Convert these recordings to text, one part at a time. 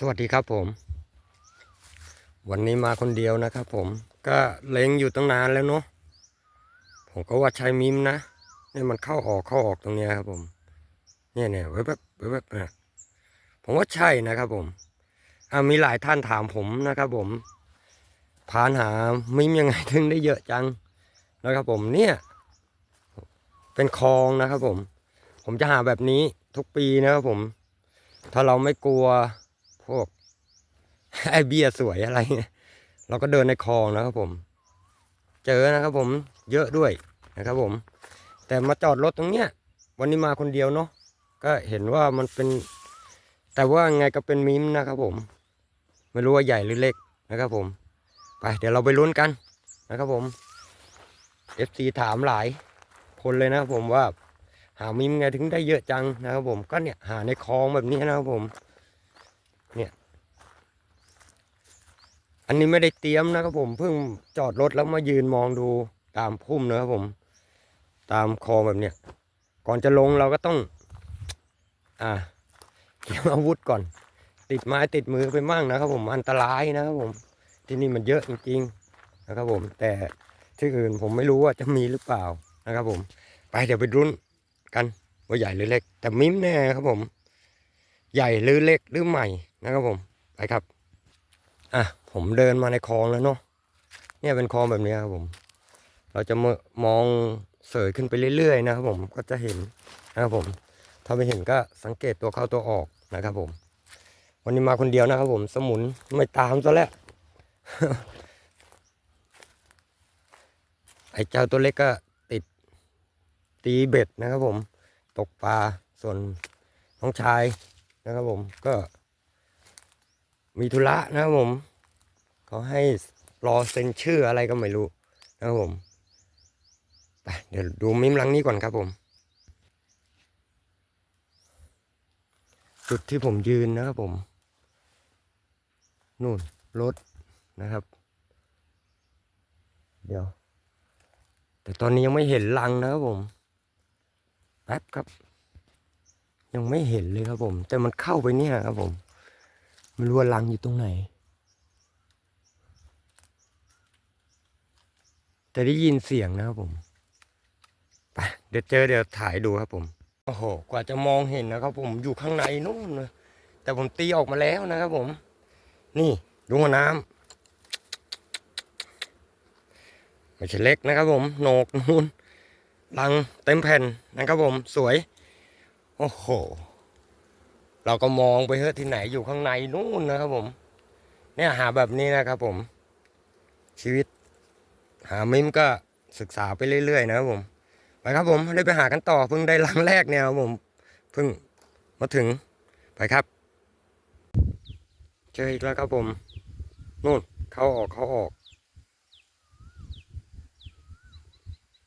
สวัสดีครับผม วันนี้มาคนเดียวนะครับผมก็เล็งอยู่ตั้งนานแล้วเนาะผมก็ว่าใช้มิมนะเนี่ยมันเข้าออกเข้าออกตรงเนี้ยครับผม เนี่ยเนี่ยเว็บแบบเว็บแบบนะผมว่าใช่นะครับผมอ่ามีหลายท่านถามผมนะครับผมพานหามิมยังไงถึงได้เยอะจังนะครับผมเนี่ย เป็นคลองนะครับผม ผมจะหาแบบนี้ทุกปีนะครับผม ถ้าเราไม่กลัว พวกไอเบียสวยอะไรเงี้ยเราก็เดินในคลองนะครับผม เจอนะครับผมเยอะด้วยนะครับผม แต่มาจอดรถตรงเนี้ย วันนี้มาคนเดียวเนาะก็เห็นว่ามันเป็น แต่ว่าไงก็เป็นมิมนะครับผม ไม่รู้ว่าใหญ่หรือเล็กนะครับผม ไปเดี๋ยวเราไปลุ้นกันนะครับผม FC ถามหลายคนเลยนะครับผมว่าหามิมไงถึงได้เยอะจังนะครับผม ก็เนี่ยหาในคลองแบบนี้นะครับผม เนี่ย อันนี้ไม่ได้เตรียมนะครับผมเพิ่งจอดรถแล้วมายืนมองดูตามพุ่มนะครับผม ตามคลองแบบเนี้ยก่อนจะลงเราก็ต้อง อ่าเตรียมอาวุธก่อน ติดไม้ติดมือไปมั่งนะครับ ผมอันตรายนะครับผม ที่นี่มันเยอะจริงๆนะครับผม แต่ที่อื่นผมไม่รู้ว่าจะมีหรือเปล่านะครับ ผม ไปเดี๋ยวไปรุ้นกันว่าใหญ่หรือเล็ก แต่มิ้มแน่ครับผม ใหญ่หรือเล็กหรือใหม่ นะครับผมไปครับอะผมเดินมาในคลองแล้วเนาะเนี่ยเป็นคลองแบบนี้ครับผม เราจะมมองเสยขึ้นไปเรื่อยๆนะครับผมก็จะเห็นนะครับผม ถ้าไม่เห็นก็สังเกตตัวเข้าตัวออกนะครับผม วันนี้มาคนเดียวนะครับผมสมุนไม่ตามซะแล้วไอ้เจ้าตัวเล็กก็ติดตีเบ็ดนะครับผม ตกปลาส่วนน้องชายนะครับผมก็ มีธุระนะครับผมเขาให้รอเซ็นชื่ออะไรก็ไม่รู้นะครับผมไปเดี๋ยวดูมิมลังนี้ก่อนครับผม จุดที่ผมยืนนะครับผมนู่นรถนะครับ เดี๋ยว แต่ตอนนี้ยังไม่เห็นรังนะครับผมแป๊บครับ ยังไม่เห็นเลยครับผม แต่มันเข้าไปเนี่ยครับผม ไม่รู้ว่ารังอยู่ตรงไหน แต่ได้ยินเสียงนะครับผมไปเดี๋ยวเจอเดี๋ยวถ่ายดูครับผม โอ้โห กว่าจะมองเห็นนะครับผมอยู่ข้างในนู่นนะแต่ผมตีออกมาแล้วนะครับผม นี่ดูหัวน้ำไม่ใช่เล็กนะครับผมโหนกนูนรังเต็มแผ่นนะครับผมสวย โอ้โห เราก็มองไปเฮ้ยที่ไหนอยู่ข้างในนู่นนะครับผม เนี่ยหาแบบนี้นะครับผม ชีวิต หามิมก็ศึกษาไปเรื่อยๆนะครับผมไปครับผมได้ไปหากันต่อเพิ่งได้ลังแรกเนี่ยครับผมเพิ่งมาถึงไปครับ เจออีกแล้วครับผมนู่นเข้าออกเข้าออก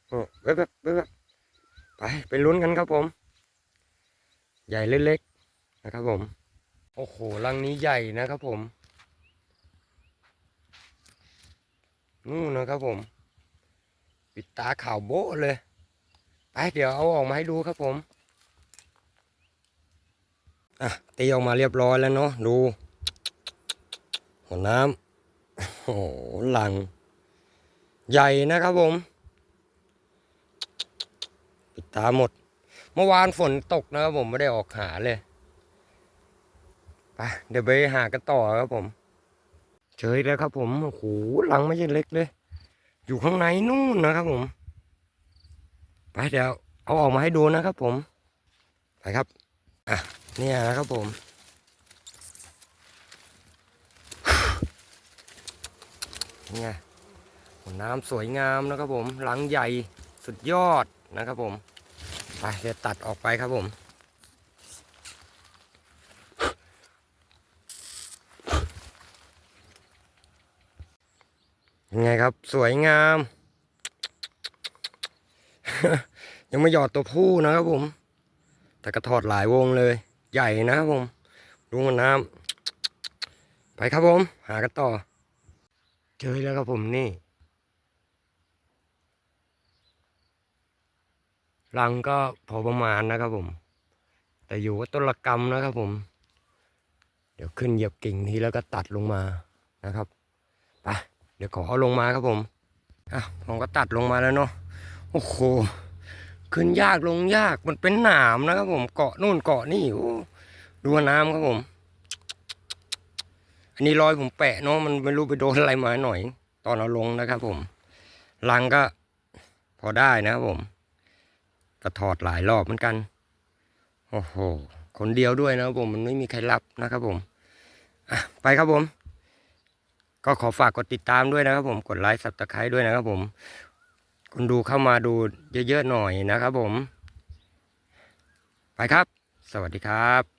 โอ้เว็บแบบเว็บแบไปไปลุ้นกันครับผม ใหญ่เล็ก นะครับผม โอ้โหรังนี้ใหญ่นะครับผม นู่นนะครับผม ปิดตาข่าวโบ๊ะเลย ไปเดี๋ยวเอาออกมาให้ดูครับผม อะตีออกมาเรียบร้อยแล้วเนาะดู หัวน้ำโอ้โหลัง ใหญ่นะครับผม ปิดตาหมด เมื่อวานฝนตกนะครับผมไม่ได้ออกหาเลย ไปเดี๋ยวไปหากันต่อครับผม เจอแล้วครับ ผมโอ้โหลังไม่ใช่เล็กเลย อยู่ข้างในนู่นนะครับผม ไปเดี๋ยวเอาออกมาให้ดูนะครับ ผมไปครับอะเนี่ยนะครับผมเนี่ยน้ำสวยงามนะครับผม หลังใหญ่สุดยอดนะครับผม ไปเดี๋ยวตัดออกไปครับผม ยังไงครับ สวยงาม ยังไม่หยอดตัวผู้นะครับผม แต่กระถอดหลายวงเลย ใหญ่นะครับผมดูมันน้ำไปครับผม หากันต่อ เจอแล้วครับผมนี่รังก็พอประมาณนะครับผม แต่อยู่ว่าต้นละกรรมนะครับผม เดี๋ยวขึ้นเหยียบกิ่งทีแล้วก็ตัดลงมานะครับ เดี๋ยวขอเอาลงมาครับผมอะผมก็ตัดลงมาแล้วเนาะโอ้โหขึ้นยากลงยากมันเป็นหนามนะครับผมเกาะนู่นเกาะนี่โอ้ดูน้ำครับผม อันนี้รอยผมแปะเนาะมันไม่รู้ไปโดนอะไรมาหน่อย ตอนเอาลงนะครับผมลังก็พอได้นะครับผมก็ถอดหลายรอบเหมือนกัน โอ้โห คนเดียวด้วยนะครับผม มันไม่มีใครรับนะครับผมอะไปครับผม ก็ขอฝากกดติดตามด้วยนะครับ ผมกดไลค์สับตะไคร้ด้วยนะครับ ผมคนดูเข้ามาดูเยอะๆหน่อยนะครับ ผม ไปครับ สวัสดีครับ